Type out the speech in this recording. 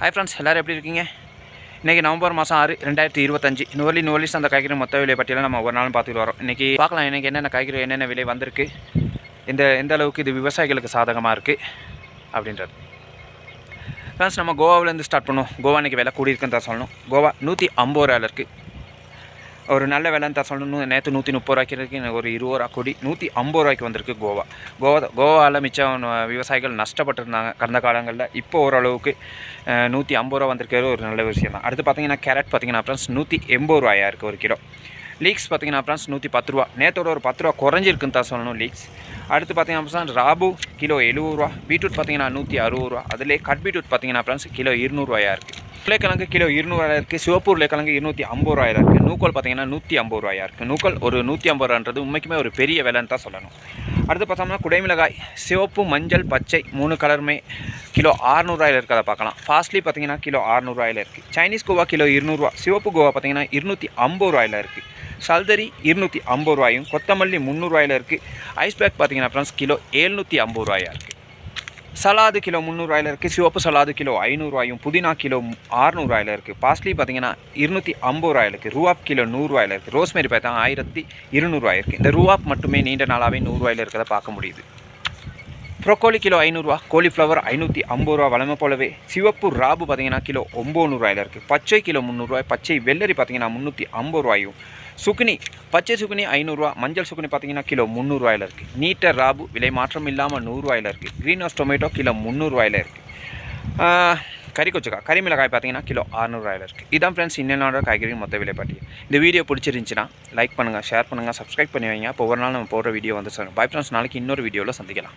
Hi friends எல்லோரும் எப்படி இருக்கீங்க? இன்றைக்கி நவம்பர் மாதம் ஆறு ரெண்டாயிரத்தி இருபத்தஞ்சு. நுவலி நுவலிஸ் அந்த காய்கறி மொத்த விலை பட்டியலை நம்ம ஒரு நாளும் பார்த்துட்டு வரோம். இன்றைக்கி பார்க்கலாம் இன்றைக்கி என்னென்ன காய்கறி என்னென்ன விலை வந்திருக்கு இந்த எந்த அளவுக்கு இது விவசாயிகளுக்கு சாதகமாக இருக்குது அப்படின்றது. ஃப்ரெண்ட்ஸ் நம்ம கோவாவிலேருந்து ஸ்டார்ட் பண்ணுவோம். கோவா இன்றைக்கி விலை கூடியிருக்குன்னு தான் சொல்லணும். கோவா நூற்றி ஐம்பது ரூபாயில் இருக்குது ஒரு நல்ல விலைன்னு தான் சொல்லணும். நேற்று நூற்றி முப்பது ரூபாய்க்கு இருக்கு ஒரு இருபது ரூபா கொடி. நூற்றி ஐம்பது ரூபாய்க்கு வந்திருக்கு கோவா. கோவா கோவாவில் மிச்சம் விவசாயிகள் நஷ்டப்பட்டிருந்தாங்க கடந்த காலங்களில். இப்போ ஓரளவுக்கு நூற்றி ஐம்பது ரூபா வந்திருக்கிறது ஒரு நல்ல விஷயம் தான். அடுத்து பார்த்தீங்கன்னா கேரட் பார்த்தீங்கன்னா ஃப்ரெண்ட்ஸ் நூற்றி எண்பது ரூபாயாக இருக்குது ஒரு கிலோ. லீக்ஸ் பார்த்தீங்கன்னா ஃப்ரெண்ட்ஸ் நூற்றி பத்து ரூபா. நேற்றோட ஒரு பத்து ரூபா குறைஞ்சிருக்குன்னு தான் சொல்லணும் லீக்ஸ். அடுத்து பார்த்தீங்கன்னா ஃப்ரெண்ட்ஸ் ராபு கிலோ எழுபது ரூபா. பீட்ரூட் பார்த்தீங்கன்னா நூற்றி அறுபது ரூபா. அதிலே கட் பீட்ரூட் பார்த்தீங்கன்னா ஃப்ரெண்ட்ஸ் கிலோ இருநூறுவாயாக இருக்குது உருளைக்கிழங்கு கிலோ இருநூறுவாயா இருக்குது சிவப்பு உருளைக்கிழங்கு இருநூற்றி ஐம்பது ரூபாயா இருக்குது நூக்கோல் பார்த்தீங்கன்னா நூற்றி ஐம்பது ரூபாயா இருக்குது நூக்கல் ஒரு நூற்றி ஐம்பது ரூபான்றது உண்மைக்குமே ஒரு பெரிய விலைன்னு தான் சொல்லணும். அடுத்து பார்த்தோம்னா குடைமிளகாய் சிவப்பு மஞ்சள் பச்சை மூணு கலருமே கிலோ ஆறுநூறுவாயில் இருக்கிறத பார்க்கலாம். ஃபாஸ்ட்லி பார்த்தீங்கன்னா கிலோ ஆறுநூறுவாயில் இருக்குது சைனீஸ் கோவா கிலோ இருநூறுவா சிவப்பு கோவா பார்த்தீங்கன்னா இருநூற்றி ஐம்பது ரூபாயில் இருக்குது சல்தரி இருநூற்றி ஐம்பது ரூபாயும் கொத்தமல்லி முந்நூறுவாயில் இருக்குது ஐஸ் பேக் பார்த்தீங்கன்னா ஃப்ரெண்ட்ஸ் கிலோ ஏழ்நூற்றி ஐம்பது ரூபாயா இருக்குது சலாது கிலோ முந்நூறுவாயில் இருக்குது சிவப்பு சலாது கிலோ ஐநூறுரூவாயும் புதினா கிலோ ஆறுநூறுவாயில் இருக்குது பாஸ்லி பார்த்தீங்கன்னா இருநூற்றி ஐம்பது ரூபாயில் இருக்குது ரூவாப் கிலோ நூறுரூவாயில் இருக்குது ரோஸ்மேரி பார்த்தா ஆயிரத்தி இருநூறுவாய் இருக்குது இந்த ரூவாப் மட்டுமே நீண்ட நாளாகவே நூறுரூவாயில் இருக்கிறத பார்க்க முடியுது. ப்ரொக்கோலி கிலோ ஐநூறுரூவா கோலிஃப்ளவர் ஐநூற்றி ஐம்பது ரூபா வளமை போலவே. சிவப்பு ராபு பார்த்தீங்கன்னா கிலோ ஒம்பது இருக்குது பச்சை கிலோ முந்நூறுரூவாய் பச்சை வெள்ளரி பார்த்தீங்கன்னா முந்நூற்றி ஐம்பது ரூபாயும். சுக்குனி பச்சை சுக்குனி ஐநூறுரூவா மஞ்சள் சுக்குனி பார்த்தீங்கன்னா கிலோ முந்நூறுரூவாயில் இருக்குது நீட்டர் ராபு விலை மாற்றம் இல்லாமல் நூறுரூவாயில் இருக்குது க்ரீன் ஹவுஸ் டொமேட்டோ கிலோ முந்நூறுவாயில் இருக்குது கறி கொச்சக்கா கறி மிளகாய் பார்த்தீங்கன்னா கிலோ அறநூறுவாயில் இருக்குது இதான் ஃப்ரெண்ட்ஸ் இன்னொரு காய்கறி மொத்த விலை பாட்டி இந்த வீடியோ பிடிச்சிருந்துச்சின்னா லைக் பண்ணுங்கள் ஷேர் பண்ணுங்கள் சப்ஸ்கிரைப் பண்ணி வைங்க. அப்போ ஒவ்வொரு நாள் நம்ம போடுற வீடியோ வந்து சொல்லுங்கள் பை ஃப்ரெண்ட்ஸ் நாளைக்கு இன்னொரு வீடியோவில் சந்திக்கலாம்.